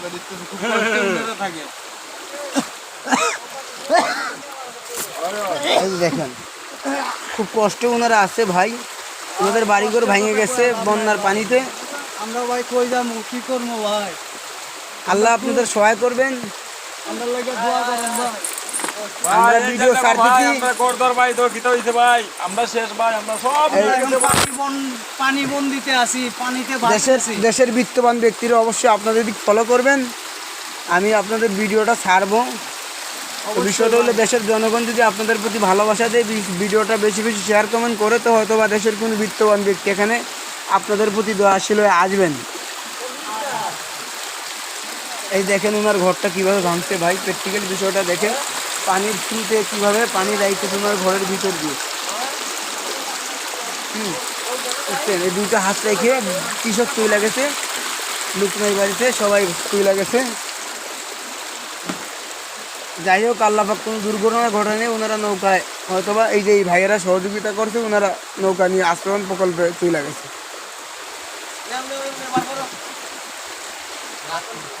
খুব কষ্টে ওনারা থাকে। দেখেন খুব কষ্টে ওনারা আছে ভাই। ওনাদের বাড়িঘর ভেঙে গেছে বন্যার পানিতে। আমরা ভাই কই যাব? কি করব ভাই? আল্লাহ আপনাদের সহায় করবেন। আল্লাহ লাগে দোয়া করেন ভাই। আমরা ভিডিও ছাড়তেছি। আমরা করদর ভাই তো কিতা হইছে ভাই। আমরা শেষ ভাই আমরা সব পানি বন পানি বন দিতে আসি পানিতে দেশের দেশের বিত্তবান ব্যক্তিরা অবশ্যই আপনাদের দিক ফলো করবেন। আমি আপনাদের ভিডিওটা ছাড়বো। তো বিষয়টা হলো দেশের জনগণ যদি আপনাদের প্রতি ভালোবাসা দেয় বি- ভিডিওটা বেশি বেশি শেয়ার কমেন্ট করে তো হয়তো বা দেশের কোনো বিত্তবান ব্যক্তি এখানে আপনাদের প্রতি দয়াশীল হয়ে আসবেন। এই দেখেন ওনার ঘরটা কীভাবে ভাঙছে ভাই প্র্যাকটিক্যাল বিষয়টা দেখে। পানির থ্রুতে কীভাবে? পানি যাইতেছে ওনার ঘরের ভিতর দিয়ে। হুম এই দুইটা হাত রেখে কৃষক তুই লাগেছে? লুকনাই বাড়িতে, সবাই তুই লাগেছে। যাই হোক আল্লাপাক কোনো দুর্ঘটনা ঘটেনি ওনারা নৌকায় হয়তোবা এই যে এই ভাইয়েরা সহযোগিতা করছে, ওনারা নৌকা নিয়ে আশ্রমণ প্রকল্পে তুই লাগেছে।